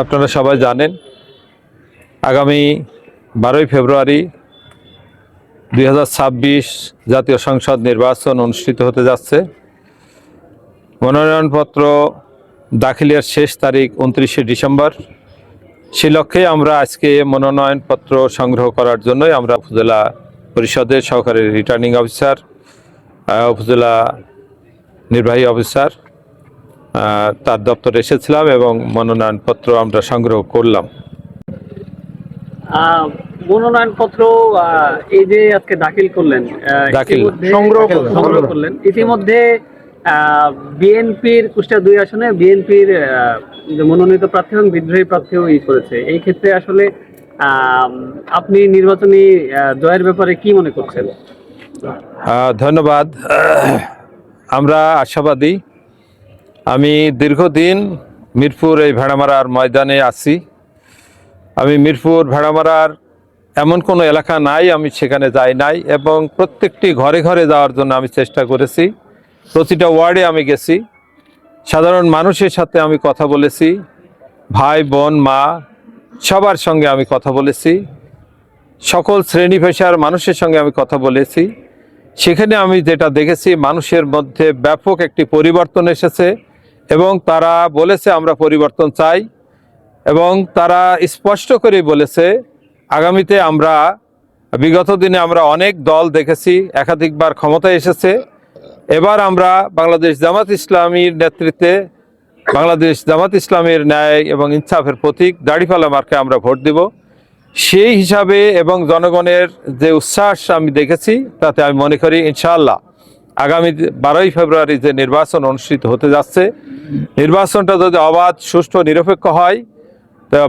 আপনারা সবাই জানেন আগামী বারোই ফেব্রুয়ারি দুই হাজার ছাব্বিশ জাতীয় সংসদ নির্বাচন অনুষ্ঠিত হতে যাচ্ছে। মনোনয়নপত্র দাখিলের শেষ তারিখ উনত্রিশে ডিসেম্বর। সে লক্ষ্যে আমরা আজকে মনোনয়নপত্র সংগ্রহ করার জন্যই আমরা উপজেলা পরিষদের সহকারী রিটার্নিং অফিসার উপজেলা নির্বাহী অফিসার তার দপ্তরে এসেছিলাম এবং মনোনয়নপত্র আমরা সংগ্রহ করলাম। মনোনয়নপত্র আহ, এই যে আজকে দাখিল করলেন আহ, দাখিল। সংগ্রহ সংগ্রহ করলেন। ইতিমধ্যে বিএনপির কুষ্টিয়া দুই আসনে বিএনপির মনোনীত প্রার্থী এবং বিদ্রোহী প্রার্থীও ই করেছে। এই ক্ষেত্রে আসলে আহ, আপনি নির্বাচনী আহ, জয়ের ব্যাপারে কি মনে করছেন? আহ, ধন্যবাদ। আমরা আশাবাদী। আমি দীর্ঘদিন মিরপুর এই ভেড়ামারার ময়দানে আছি। আমি মিরপুর ভেড়ামারার এমন কোনো এলাকা নাই, আমি সেখানে যাই নাই এবং প্রত্যেকটি ঘরে ঘরে যাওয়ার জন্য আমি চেষ্টা করেছি। প্রতিটা ওয়ার্ডে আমি গেছি। সাধারণ মানুষের সাথে আমি কথা বলেছি। ভাই, বোন, মা, সবার সঙ্গে আমি কথা বলেছি। সকল শ্রেণি পেশার মানুষের সঙ্গে আমি কথা বলেছি। সেখানে আমি যেটা দেখেছি, মানুষের মধ্যে ব্যাপক একটি পরিবর্তন এসেছে এবং তারা বলেছে, আমরা পরিবর্তন চাই। এবং তারা স্পষ্ট করে বলেছে আগামীতে আমরা, বিগত দিনে আমরা অনেক দল দেখেছি, একাধিকবার ক্ষমতায় এসেছে। এবার আমরা বাংলাদেশ জামাত ইসলামীর নেতৃত্বে, বাংলাদেশ জামাত ইসলামের ন্যায় এবং ইনসাফের প্রতীক দাড়িপালা মার্কে আমরা ভোট দেব। সেই হিসাবে এবং জনগণের যে উচ্ছ্বাস আমি দেখেছি, তাতে আমি মনে করি ইনশাআল্লাহ আগামী বারোই ফেব্রুয়ারি যে নির্বাচন অনুষ্ঠিত হতে যাচ্ছে, নির্বাচনটা যদি অবাধ, সুষ্ঠু, নিরপেক্ষ হয়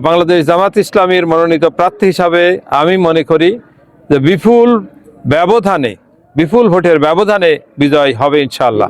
বাংলাদেশ জামাত ইসলামীর মনোনীত প্রার্থী হিসাবে আমি মনে করি যে বিপুল ব্যবধানে, বিপুল ভোটের ব্যবধানে বিজয় হবে ইনশাআল্লাহ।